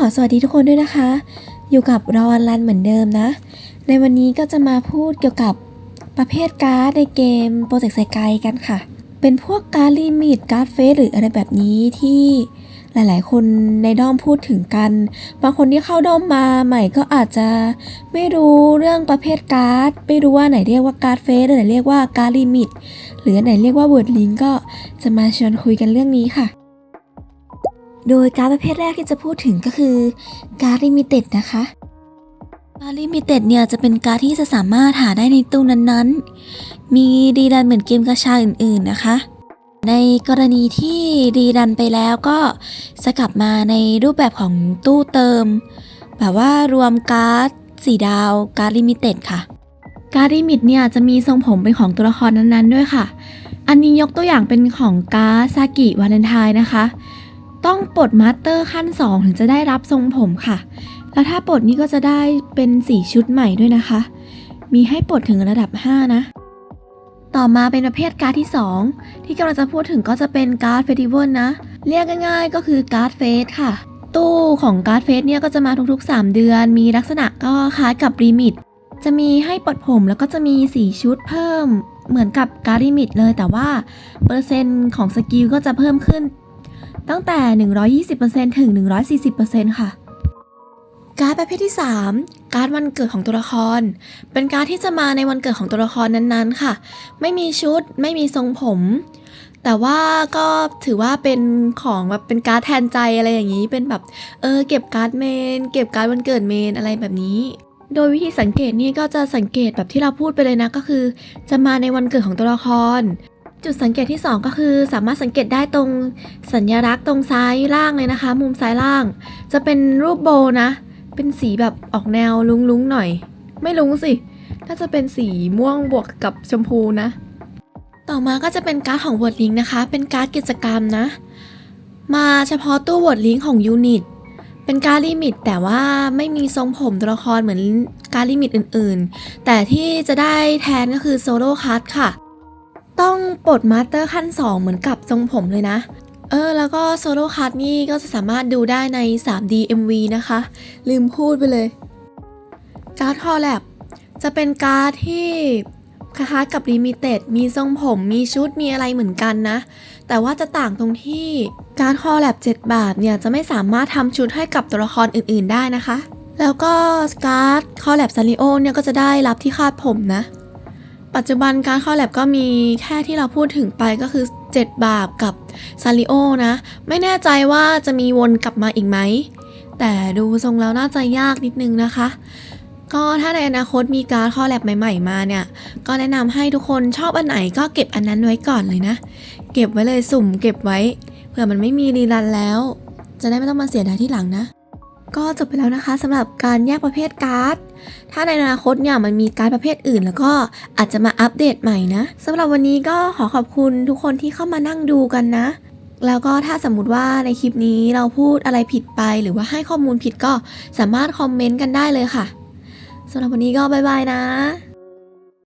ขอสวัสดีทุกคนด้วยนะคะ อยู่กับรอนรันเหมือนเดิมนะ ในวันนี้ก็จะมาพูดเกี่ยวกับประเภทการ์ดในเกมโปรเจกต์ไซไกกันค่ะ เป็นพวกการ์ดลิมิตการ์ดเฟสหรืออะไรแบบนี้ที่หลายๆ คนในด้อมพูดถึงกัน บางคนที่เข้าด้อมมาใหม่ก็อาจจะไม่รู้เรื่องประเภทการ์ด ไม่รู้ว่าไหนเรียกว่าการ์ดเฟสหรือไหนเรียกว่าการ์ดลิมิต หรือไหนเรียกว่าเวิร์ดลิงก็จะมาชวนคุยกันเรื่องนี้ค่ะ โดยการ์ดประเภทแรกที่จะพูดถึงก็คือการ์ดลิมิเต็ดนะคะการ์ดลิมิเต็ดเนี่ยจะเป็นการ์ดที่จะสามารถหาได้ในตู้นั้นๆ มีดีดันเหมือนเกมกระชาอื่นๆนะคะ ในกรณีที่ดีดันไปแล้วก็จะกลับมาในรูปแบบของตู้เติม แบบว่ารวมการ์ดสีดาวการ์ดลิมิเต็ดค่ะ การ์ดลิมิตเนี่ยจะมีทรงผมเป็นของตัวละครนั้นๆด้วยค่ะ อันนี้ยกตัวอย่างเป็นของการ์ดซากิวาเลนไทน์นะคะ ต้องปลดมาสเตอร์ขั้น 2 ถึงจะได้รับทรงผมค่ะ แล้วถ้าปลดนี่ก็จะได้เป็นสีชุดใหม่ด้วยนะคะ มีให้ปลดถึงระดับ 5 นะ ต่อมาเป็นประเภทการ์ดที่ 2 ที่กำลังจะพูดถึงก็จะเป็นการ์ดเฟสติวัลนะ เรียกง่ายๆ ก็คือการ์ดเฟสค่ะ ตู้ของการ์ดเฟสเนี่ยก็จะมาทุกๆ 3 เดือน มีลักษณะก็คล้ายกับรีมิตจะมีให้ปลดผมแล้วก็จะมีสีชุดเพิ่มเหมือนกับการ์ดลิมิตเลยแต่ว่าเปอร์เซ็นต์ของสกิลก็จะเพิ่มขึ้น ตั้งแต่ 120%ถึง 140%ค่ะ การ์ดประเภทที่ 3 การ์ดวันเกิดของตัวละคร เป็นการ์ดที่จะมาในวันเกิดของตัวละครนั้นๆ ค่ะ ไม่มีชุด ไม่มีทรงผม แต่ว่าก็ถือว่าเป็นของแบบเป็นการ์ดแทนใจอะไรอย่างนี้ เป็นแบบเออเก็บการ์ดเมน เก็บการ์ดวันเกิดเมนอะไรแบบนี้โดยวิธีสังเกตนี่ก็จะสังเกตแบบที่เราพูดไปเลยนะก็คือ จะมาในวันเกิดของตัวละคร จุดสังเกตที่ 2 ก็คือสามารถสังเกตได้ตรงสัญลักษณ์ตรงซ้ายล่างเลยนะคะ มุมซ้ายล่าง จะเป็นรูปโบนะ เป็นสีแบบออกแนวลุ้งๆหน่อย ไม่ลุ้งสิน่าจะเป็นสีม่วงบวกกับชมพูนะ ต่อมาก็จะเป็นการ์ดของวอร์ดลิงนะคะ เป็นการ์ดกิจกรรมนะ มาเฉพาะตู้วอร์ดลิงของยูนิตเป็นการดลิมิตแต่ว่าไม่มีทรงผมตัวละครเหมือนการดลิมิตอื่นๆ แต่ที่จะได้แทนก็คือโซโล่คัทค่ะ ต้องปลดมาสเตอร์ขั้น 2 เหมือนกับทรงผมเลยนะ เออ แล้วก็โซโล่คัทนี่ก็จะสามารถดูได้ใน 3D MV นะคะ ลืมพูดไปเลย การ์ดคอลแลบจะเป็นการ์ดที่คล้ายๆกับลิมิเต็ดมีทรงผม มีชุด มีอะไรเหมือนกันนะ แต่ว่าจะต่างตรงที่การ์ดคอแลบ7 บาทเนี่ยจะไม่สามารถทำชุดให้กับตัวละครอื่นๆได้นะคะ แล้วก็การ์ดคอแลบซาริโอเนี่ยก็จะได้รับที่คาดผมนะ ปัจจุบันการคอลแลบก็มีแค่ที่เราพูดถึงไปก็คือ 7 บาปกับซาริโอนะ ไม่แน่ใจว่าจะมีวนกลับมาอีกไหม แต่ดูทรงแล้วน่าจะยากนิดนึงนะคะ ก็ถ้าในอนาคตมีการคอแลบใหม่ ๆ มาเนี่ย ก็แนะนำให้ทุกคนชอบอันไหนก็เก็บอันนั้นไว้ก่อนเลยนะ เก็บไว้เลยสุ่มเก็บไว้ เผื่อมันไม่มีรีรันแล้ว จะได้ไม่ต้องมาเสียดายที่หลังนะ ก็จบไปแล้วนะคะสำหรับการแยกประเภทการ์ด ถ้าในอนาคตเนี่ยมันมีการประเภทอื่น แล้วก็อาจจะมาอัปเดตใหม่นะสำหรับวันนี้ก็ขอขอบคุณทุกคนที่เข้ามานั่งดูกันนะ แล้วก็ถ้าสมมติว่าในคลิปนี้เราพูดอะไรผิดไป หรือว่าให้ข้อมูลผิดก็สามารถคอมเมนต์กันได้เลยค่ะสำหรับวันนี้ก็บ๊ายบายนะ